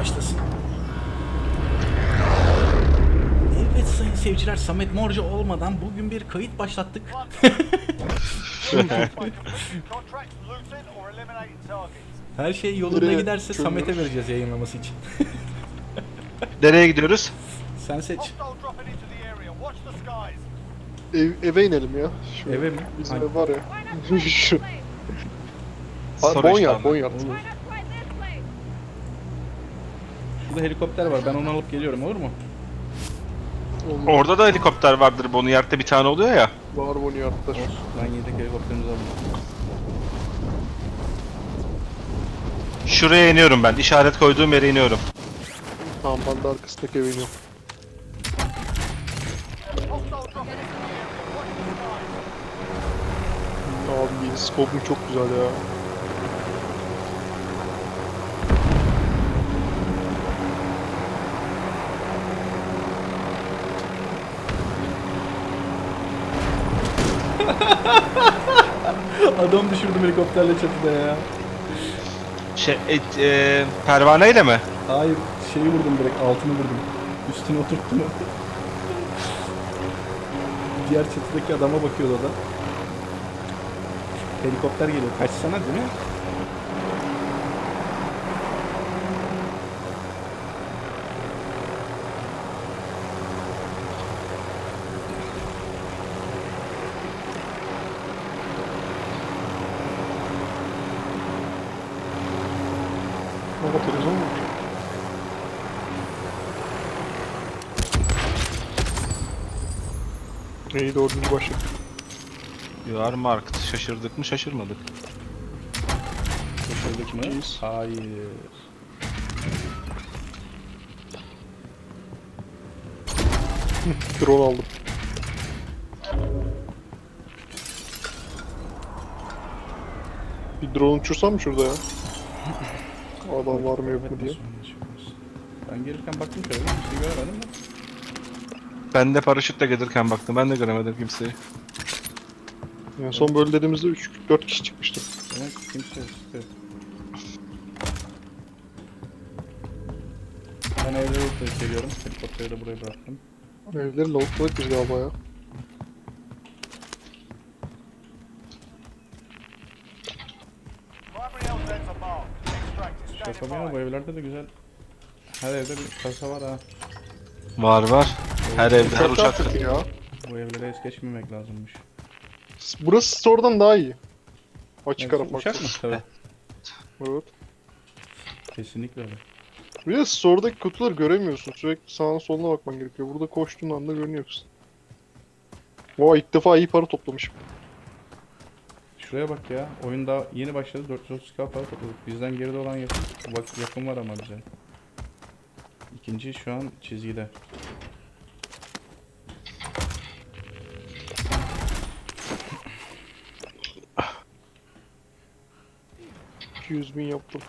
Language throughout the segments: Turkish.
başlasın. Evet sayın seyirciler Samet Morca olmadan bugün bir kayıt başlattık. Her şey yolunda Nereye giderse? Samet'e vereceğiz yayınlaması için. Nereye gidiyoruz? Sen seç. Ev, eve inelim ya. Şu Eve mi? Bizim Hangi- ev var ya. Şu. Soru. Bonyard. Olur. Şurada helikopter var. Ben onu alıp geliyorum olur mu? Olur. Orada da helikopter vardır. Bunu yerde bir tane oluyor ya. Var Bonyard'da. Olsun. Ben yedek helikopterimizi alayım. Şuraya iniyorum ben. İşaret koyduğum yere iniyorum. Tamam ben de arkasındaki eve iniyorum. Abi yeni scope'un çok güzel ya. Adam düşürdüm helikopterle çatıda ya. Şey, et, e, pervaneyle mi? Hayır şeyi vurdum direkt altını vurdum. Üstüne oturttum. Diğer çatıdaki adama bakıyordu o da. Helikopter geliyor. Kaçsana değil mi? Baba televizyon mu? İyi dördüncü başladık. You are marked. Şaşırdık mı şaşırmadık. Şaşırdık mı? Hayır. Drone aldım. Bir drone uçursam mı şurada ya? Adam var mı yok mu diye. Ben gelirken baktım şöyle bir şey göremedim de. Ben de paraşütle gelirken baktım. Ben de göremedim kimseyi. Yani son böyle dediğimizde 3 4 kişi çıkmıştı. Ki kimse yok. Evet. Ben evleri ortaya geliyorum. Helikopteri de buraya bıraktım. Evleri lavuktadık biz galiba ya. Şaka bu evlerde de güzel. Her evde bir kasa var ha. Var var. Her evde her Uçak uçak. yaptık ya. Bu evlere es geçmemek lazımmış. Burası store'dan daha iyi. Açık ara bak. uçak mı? Tabii. Evet. Kesinlikle öyle. Bir de store'daki kutuları göremiyorsun. Sürekli sağına soluna bakman gerekiyor. Burada koştuğun anda görünüyorsun. Vay ilk defa iyi para toplamışım. Şuraya bak ya. Oyun daha yeni başladı. 430k para topladık. Bizden geride olan yakın, bak, yakın var ama bize. İkinci şu an çizgide. %200 bin yaptım.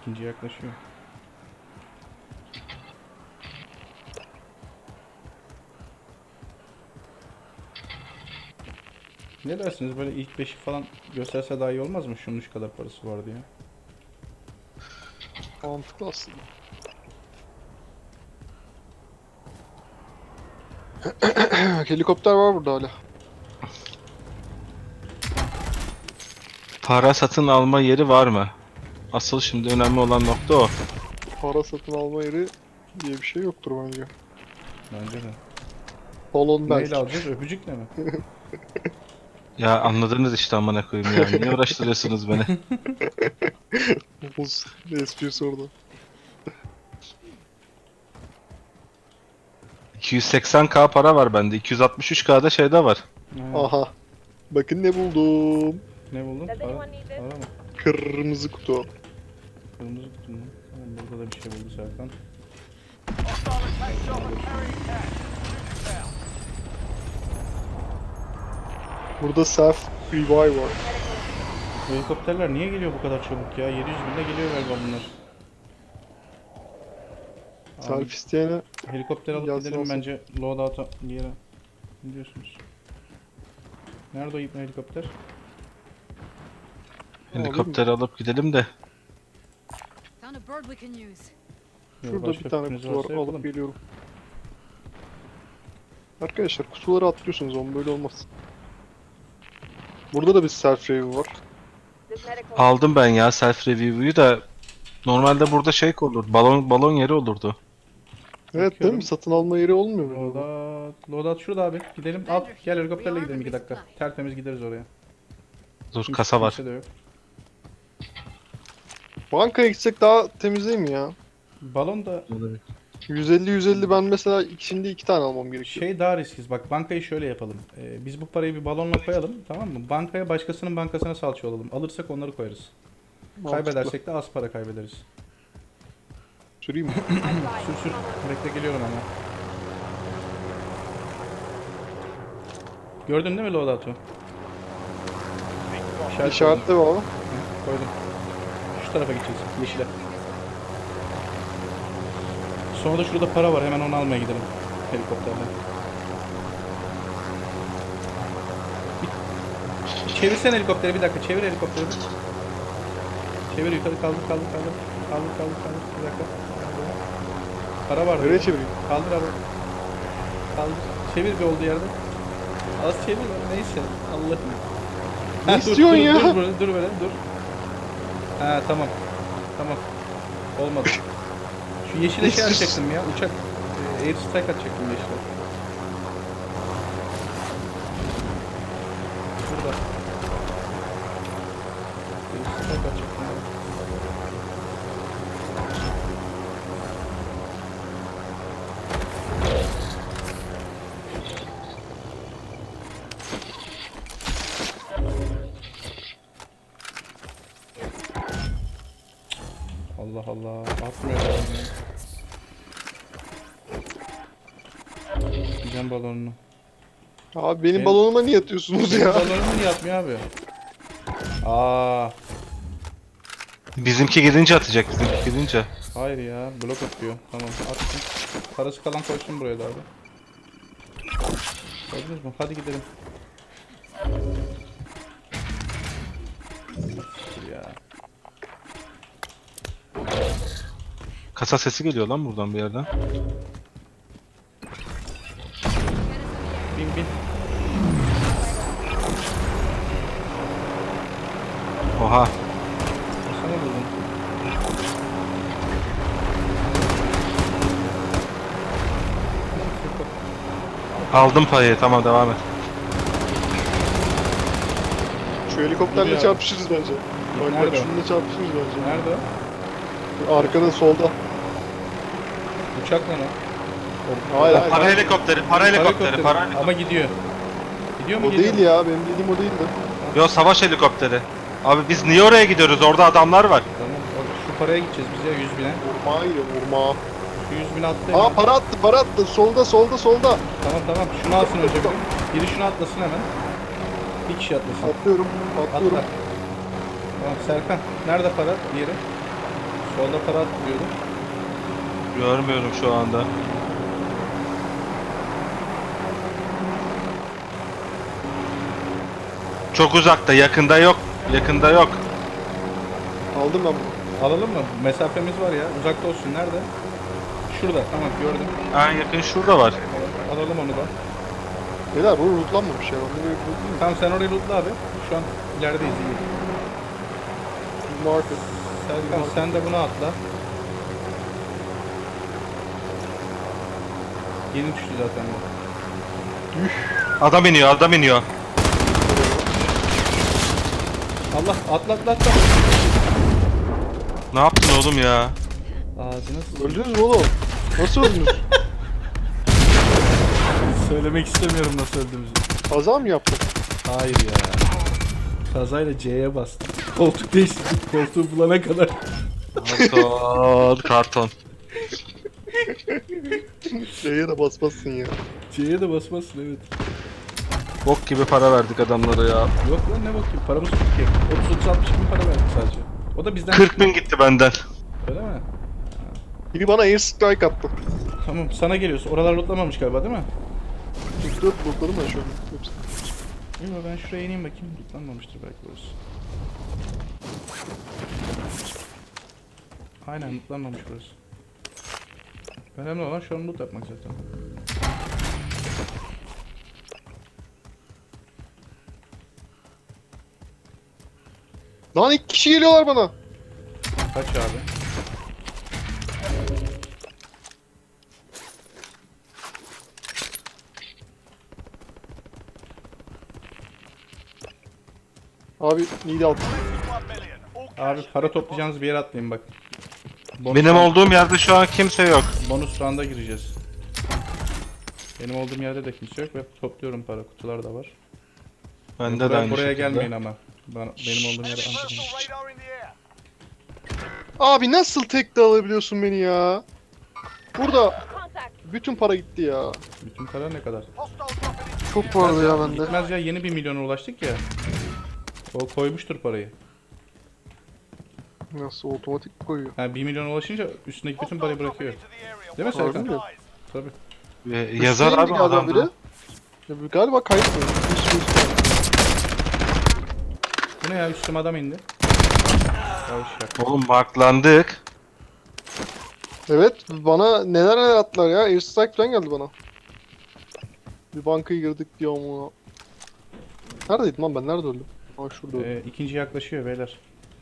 İkinci yaklaşıyor. Ne dersiniz böyle ilk beşi falan gösterse daha iyi olmaz mı? Şunun şu kadar parası var diye. Mantıklı aslında. Helikopter var burada hala. Para satın alma yeri var mı? Asıl şimdi önemli olan nokta o. Para satın alma yeri diye bir şey yoktur bence. Bence de. Balon belki. Neyle alacağız? Öpücükle mi? Ya anladınız işte amına koyayım ya. Niye uğraştırıyorsunuz beni? Olsun. Esprisi orada. 280k para var bende. 263k'da şeyde var. Ha, Aha. Bakın ne buldum. ne buldun? Does Para, anyone need this? para mı? Kırmızı kutu. Kırmızı kutu mu? Tamam burada da bir şey buldu Serkan. Burada self revive var. Bu helikopterler niye geliyor bu kadar çabuk ya? 700 binde geliyor galiba bunlar. Abi, Self isteyene helikopter alıp Yazsın gidelim olsun. bence loadout'a bir yere. Ne diyorsunuz? Nerede o ipne helikopter? Helikopteri alıp gidelim de. Found a bird we can use. Yok, şurada başka bir tane fikriniz kutu var yapalım. alıp geliyorum. Arkadaşlar kutuları atlıyorsunuz ama böyle olmaz. Burada da bir self revive var. Aldım ben ya self review'yu da normalde burada şey olur. Balon balon yeri olurdu. Evet değil Bakıyorum. mi? Satın alma yeri olmuyor mu? burada? Loadout, loadout şurada abi. Gidelim. Al gel helikopterle gidelim 2 dakika. Tertemiz gideriz oraya. Dur Kimse- kasa var. kimse de yok. Bankaya gitsek daha temiz değil mi ya? Balon da 150-150 ben mesela ikisinde iki tane almam gerekiyor. şey daha risksiz. Bak bankayı şöyle yapalım. Ee, biz bu parayı bir balonla koyalım tamam mı? Bankaya başkasının bankasına salça olalım. Alırsak onları koyarız. Mantıklı. Kaybedersek de az para kaybederiz. Süreyim mi? Sür sür. Bekle geliyorum ama. Gördün değil mi loadout'u? İşaret İşaretle mi abi? koydum. Hı, Koydum. Şu tarafa gideceğiz. Yeşile. Sonra da şurada para var. Hemen onu almaya gidelim. Helikopterle. Çevirsene helikopteri bir dakika. Çevir helikopteri. Çevir yukarı kaldır kaldır kaldır. Kaldır kaldır kaldır. Bir dakika. Para var. Nereye çevireyim? Kaldır abi. Kaldır. Çevir bir olduğu yerde. Az çevir. Neyse. Allah'ım. Ne Ha, dur, istiyorsun dur, ya? Dur böyle, dur böyle, dur. Ha tamam. Tamam. Olmadı. Yeşile şey atacaktım ya. Uçak. E, air strike atacaktım yeşile. Allah Allah. Atmıyor balonu. Gideceğim balonunu. Abi benim Benim- balonuma niye atıyorsunuz ya? Balonumu niye atmıyor abi? Aa, Bizimki gidince atacak bizimki gidince. hayır ya. Blok atıyor. Tamam attım. Parası kalan koysun buraya da abi. Gördünüz mü? Hadi gidelim. Kasa sesi geliyor lan buradan bir yerden. Bin bin. Oha. Sana buldum. Aldım payı tamam devam et. Şu helikopterle Gidiyor. çarpışırız bence. Bak Nerede bak şununla çarpışırız bence. Nerede? Arkada solda. Uçak lan o. O- Hayır o- hayır. Para helikopteri, para helikopteri, para Ama gidiyor. Gidiyor mu O geliyor değil mu? ya benim dediğim o değildi. Yo savaş helikopteri. Abi biz niye oraya gidiyoruz? Orada adamlar var. Tamam. o- Şu paraya gideceğiz biz ya 100 bine. Urmağa gidiyor urmağa. Şu 100 bin attı. Aa hemen. para attı para attı. Solda solda solda. Tamam tamam. Şunu alsın önce biri. Biri şunu atlasın hemen. Bir kişi atlasın. Atlıyorum atlıyorum. Atla. Tamam Serkan. Nerede para? Diğeri. Solda para atlıyordu. Görmüyorum şu anda. Çok uzakta, yakında yok. Yakında yok. Aldım ben bunu. Alalım mı? Mesafemiz var ya. Uzakta olsun. Nerede? Şurada. Tamam gördüm. En yakın şurada var. Alalım onu da. Beyler bu rootlanmamış ya. Ben burayı rootlayayım. Tamam sen orayı lootla abi. Şu an ilerideyiz iyi. Market. Serkan sen de bunu atla. Yeni düştü zaten bu. Adam iniyor, adam iniyor. Allah atla atla atla. Ne yaptın oğlum ya? Ağzına s- Öldünüz mü oğlum? Nasıl öldünüz? Söylemek istemiyorum nasıl öldüğümüzü. Kaza mı yaptın? Hayır ya. Kazayla C'ye bastım. Koltuk değiştirdik koltuğu bulana kadar. Karton, karton. Şeye de basmazsın ya. C'ye de basmazsın evet. Bok gibi para verdik adamlara ya. Yok lan ne bakayım paramız çok ki. 30-30-60 bin para verdik sadece. O da bizden 40 bin gitti benden. Öyle mi? Biri bana air strike attı. Tamam sana geliyorsun. Oralar lootlamamış galiba değil mi? 44 bulutladım ben şu an. Hepsi. Yok ben şuraya ineyim bakayım. Lootlanmamıştır belki burası. Aynen lootlanmamış burası. Önemli olan şu an loot yapmak zaten. Lan iki kişi geliyorlar bana. Kaç abi? Abi need out. 1 million. All cash. Abi para toplayacağınız bir yere atlayın bak. Bonus Benim round- olduğum yerde şu an kimse yok. Bonus round'a gireceğiz. Benim olduğum yerde de kimse yok ve topluyorum para. Kutular da var. Bende de buraya, aynı buraya şekilde. gelmeyin ama. Bana, benim olduğum Enemy yere atlayın. personal radar in the air. Abi nasıl tek de alabiliyorsun beni ya? Burada bütün para gitti ya. Bütün para ne kadar? Hostile dropping into Çok vardı ya bende. Gitmez ya yeni bir milyona ulaştık ya. O koymuştur parayı. Nasıl otomatik koyuyor. Ha 1 milyona ulaşınca üstündeki bütün parayı bırakıyor. Değil mi Serkan? Tabii. Ve yazar abi adam adam. biri? Ya galiba üstüne. Bu ne ya üstüme adam indi. Yavşak. Oğlum marklandık. Evet bana neler neler attılar ya. Air strike falan geldi bana. Bir bankaya girdik diyor ama. Neredeydim lan ben nerede öldüm? Aa şurada öldüm. Ee, ikinci yaklaşıyor beyler.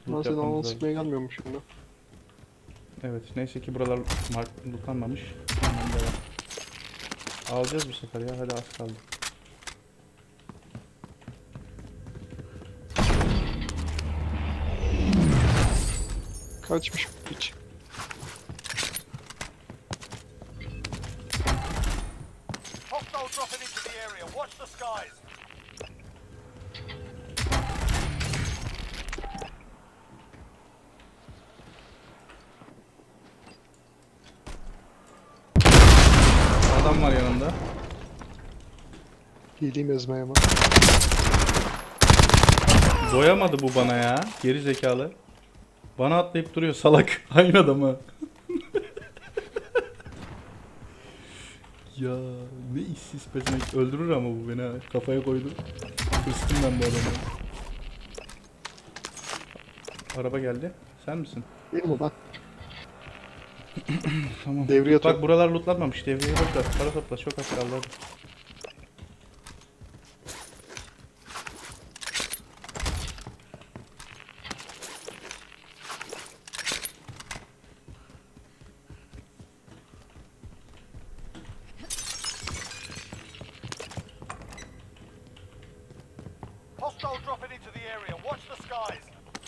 Ben Loot senin yapmamız lazım. sıkmaya gelmiyormuş şimdi. Evet neyse ki buralar mark lootlanmamış. Hemen devam. Alacağız bu sefer ya hadi az kaldı. Kaçmış bu piç. Hostile dropping into the area. Watch the skies. Adam var yanında. Geleyim ezmeye hemen. Doyamadı bu bana ya. Geri zekalı. Bana atlayıp duruyor salak. Aynı adamı. ya ne işsiz pezevenk. Öldürür ama bu beni ha. Kafaya koydu. Kırstım ben bu adamı. Araba geldi. Sen misin? Değil mi lan? tamam. Devriye Bak buralar lootlanmamış. Devriye topla. Para topla. Çok az kaldı. Hadi.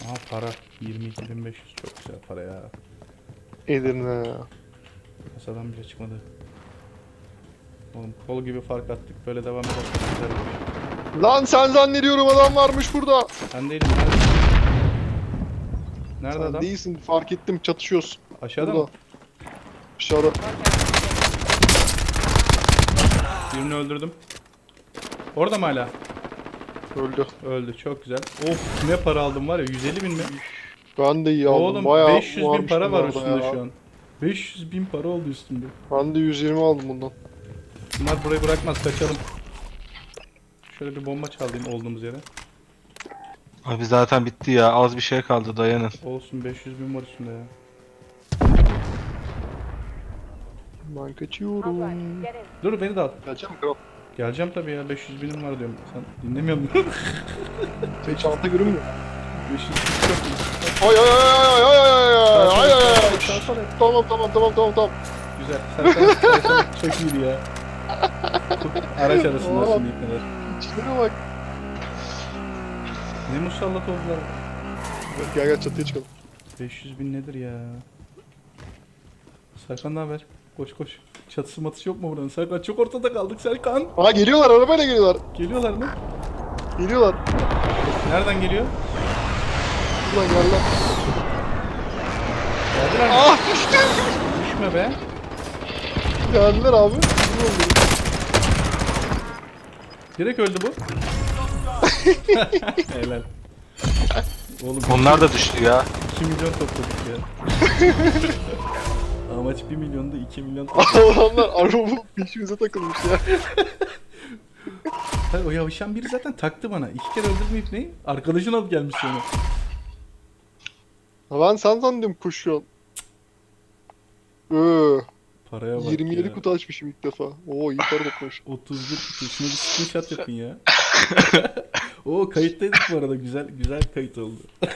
Aha para. 22.500 çok güzel para ya. Edirne. Kasadan bile çıkmadı. Oğlum kol gibi fark attık. Böyle devam olur. Lan sen zannediyorum adam varmış burada. Ben değilim. Nerede, Nerede Sen adam? değilsin fark ettim çatışıyoruz. Aşağıda burada. mı? Aşağıda. Birini öldürdüm. Orada mı hala? Öldü. Öldü. Çok güzel. Of ne para aldım var ya 150 bin mi? Ben de iyi aldım. Oğlum Bayağı 500 bin para var üstünde ya. şu an. 500 bin para oldu üstünde. Ben de 120 aldım bundan. Bunlar burayı bırakmaz kaçalım. Şöyle bir bomba çalayım olduğumuz yere. Abi zaten bitti ya. Az bir şey kaldı dayanın. Olsun 500 bin var üstünde ya. Ben kaçıyorum. Dur beni de al. Geleceğim kral. Geleceğim tabii ya 500 binim var diyorum. Sen dinlemiyor musun? Senin çanta görünmüyor. 500 bin çok iyi. Ay ay ay ay ay ay ay ay ay ay ay ay. Sağ sol yap. Tamam tamam tamam tamam tamam. Güzel. Serkan, Serkan çok iyiydi ya. Araç arasında Oo. şimdi kadar. İçlere bak. Ne musallat oldular. Gel gel çatıya çıkalım. 500 bin nedir ya? Serkan ne haber? Koş koş. Çatısı matısı yok mu buranın? Serkan çok ortada kaldık Serkan. Aa geliyorlar arabayla geliyorlar. Geliyorlar mı? Geliyorlar. Nereden geliyor? Buradan geldiler. Geldiler mi? Ah düştü. Düşme be. Geldiler abi. Direkt öldü bu. Helal. Oğlum Onlar da düştü ya. 2 milyon topladık ya. Amaç 1 milyonda 2 milyon topladık. Adamlar araba bulup peşimize takılmış ya. Hayır, o yavşan biri zaten taktı bana. İki kere öldürmeyip neyi? Arkadaşın alıp gelmiş sonra. Ben sen zannediyorum koşuyorsun. Öö, Paraya bak 27 ya. kutu açmışım ilk defa. Oo iyi para topmuş. 31 kutu. Şunu bir screenshot yapın ya. Oo kayıttaydık bu arada. Güzel güzel kayıt oldu.